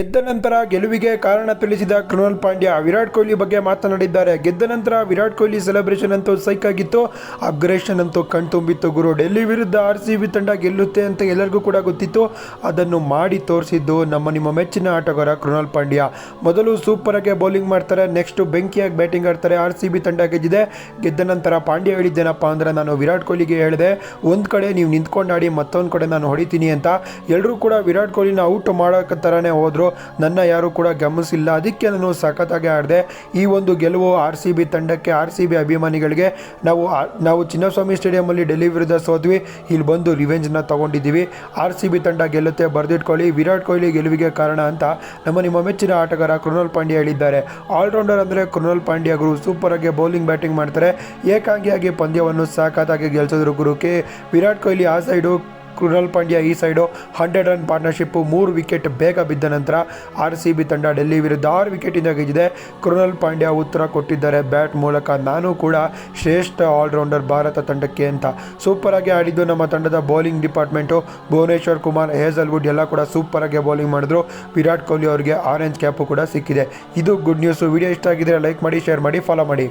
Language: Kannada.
ಗೆದ್ದ ನಂತರ ಗೆಲುವಿಗೆ ಕಾರಣ ತಿಳಿಸಿದ ಕೃಣಾಲ್ ಪಾಂಡ್ಯ ವಿರಾಟ್ ಕೊಹ್ಲಿ ಬಗ್ಗೆ ಮಾತನಾಡಿದ್ದಾರೆ. ಗೆದ್ದ ನಂತರ ವಿರಾಟ್ ಕೊಹ್ಲಿ ಸೆಲೆಬ್ರೇಷನ್ ಅಂತೂ ಸೈಕ್ ಆಗಿತ್ತು. ಅಗ್ರೇಷನ್ ಅಂತೂ ಕಣ್ತುಂಬಿತ್ತು ಗುರು. ಡೆಲ್ಲಿ ವಿರುದ್ಧ ಆರ್ ಸಿ ಬಿ ತಂಡ ಗೆಲ್ಲುತ್ತೆ ಅಂತ ಎಲ್ಲರಿಗೂ ಕೂಡ ಗೊತ್ತಿತ್ತು. ಅದನ್ನು ಮಾಡಿ ತೋರಿಸಿದ್ದು ನಮ್ಮ, ನಿಮ್ಮ ಮೆಚ್ಚಿನ ಆಟಗಾರ ಕೃಣಾಲ್ ಪಾಂಡ್ಯ. ಮೊದಲು ಸೂಪರ್ ಆಗಿ ಬೌಲಿಂಗ್ ಮಾಡ್ತಾರೆ. ನೆಕ್ಸ್ಟ್ ಬೆಂಕಿಯಾಗಿ ಬ್ಯಾಟಿಂಗ್ ಆಡ್ತಾರೆ. ಆರ್ ಸಿ ಬಿ ತಂಡ ಗೆದ್ದಿದೆ. ಗೆದ್ದ ನಂತರ ಪಾಂಡ್ಯ ಹೇಳಿದ್ದೇನಪ್ಪ ಅಂದರೆ, ನಾನು ವಿರಾಟ್ ಕೊಹ್ಲಿಗೆ ಹೇಳಿದೆ, ಒಂದು ಕಡೆ ನೀವು ನಿಂತ್ಕೊಂಡು ಆಡಿ ಮತ್ತೊಂದು ಕಡೆ ನಾನು ಹೊಡಿತೀನಿ ಅಂತ. ಎಲ್ಲರೂ ಕೂಡ ವಿರಾಟ್ ಕೊಹ್ಲಿನ ಔಟ್ ಮಾಡೋಕೆ ಥರನೇ ಹೋದರು. ನನ್ನ ಯಾರು ಕೂಡ ಗಮನಿಸಿಲ್ಲ. ಅದಕ್ಕೆ ನಾನು ಸಖತ್ತಾಗಿ ಆಡಿದೆ. ಈ ಒಂದು ಗೆಲುವು ಆರ್ ಸಿ ಬಿ ತಂಡಕ್ಕೆ, ಆರ್ ಸಿ ಬಿ ಅಭಿಮಾನಿಗಳಿಗೆ ನಾವು ನಾವು ಚಿನ್ನಸ್ವಾಮಿ ಸ್ಟೇಡಿಯಮಲ್ಲಿ ಡೆಲ್ಲಿ ವಿರುದ್ಧ ಸೋದ್ವಿ ಇಲ್ಲಿ ಬಂದು ರಿವೆಂಜ್ನ ತೊಗೊಂಡಿದ್ದೀವಿ. ಆರ್ ಸಿ ಬಿ ತಂಡ ಗೆಲ್ಲುತ್ತೆ. ಬರೆದಿಟ್ಕೊಳ್ಳಿ ವಿರಾಟ್ ಕೊಹ್ಲಿ ಗೆಲುವಿಗೆ ಕಾರಣ ಅಂತ ನಮ್ಮ ನಿಮ್ಮ ಮೆಚ್ಚಿನ ಆಟಗಾರ ಕೃಣಾಲ್ ಪಾಂಡ್ಯ ಹೇಳಿದ್ದಾರೆ. ಆಲ್ರೌಂಡರ್ ಅಂದರೆ ಕೃಣಾಲ್ ಪಾಂಡ್ಯ ಗುರು. ಸೂಪರ್ ಆಗಿ ಬೌಲಿಂಗ್, ಬ್ಯಾಟಿಂಗ್ ಮಾಡ್ತಾರೆ. ಏಕಾಂಗಿಯಾಗಿ ಪಂದ್ಯವನ್ನು ಸಾಕಾತಾಗಿ ಗೆಲ್ಸಿದ್ರು ಗುರುಕೆ ವಿರಾಟ್ ಕೊಹ್ಲಿ ಆ ಸೈಡು ಕೃಣಾಲ್ ಪಾಂಡ್ಯ ಈ ಸೈಡು ಹಂಡ್ರೆಡ್ ರನ್ ಪಾರ್ಟ್ನರ್ಶಿಪ್ಪು ಮೂರು ವಿಕೆಟ್ ಬೇಗ ಬಿದ್ದ ನಂತರ ಆರ್ ಸಿ ಬಿ ತಂಡ ಡೆಲ್ಲಿ ವಿರುದ್ಧ ಆರು ವಿಕೆಟಿಂದ ಗೆದ್ದಿದೆ. ಕೃಣಾಲ್ ಪಾಂಡ್ಯ ಉತ್ತರ ಕೊಟ್ಟಿದ್ದಾರೆ. ಬ್ಯಾಟ್ ಮೂಲಕ ನಾನು ಕೂಡ ಶ್ರೇಷ್ಠ ಆಲ್ರೌಂಡರ್ ಭಾರತ ತಂಡಕ್ಕೆ ಅಂತ. ಸೂಪರ್ ಆಗಿ ಆಡಿದ್ದು ನಮ್ಮ ತಂಡದ bowling department. Bhuvneshwar Kumar Hazlewood ಎಲ್ಲ ಕೂಡ ಸೂಪರ್ ಆಗಿ ಬೌಲಿಂಗ್ ಮಾಡಿದ್ರು. ವಿರಾಟ್ ಕೊಹ್ಲಿ ಅವರಿಗೆ ಆರೆಂಜ್ ಕ್ಯಾಪು ಕೂಡ ಸಿಕ್ಕಿದೆ. ಇದು ಗುಡ್ ನ್ಯೂಸು. ವಿಡಿಯೋ ಇಷ್ಟ ಆಗಿದ್ರೆ ಲೈಕ್ ಮಾಡಿ, ಶೇರ್ ಮಾಡಿ, ಫಾಲೋ ಮಾಡಿ.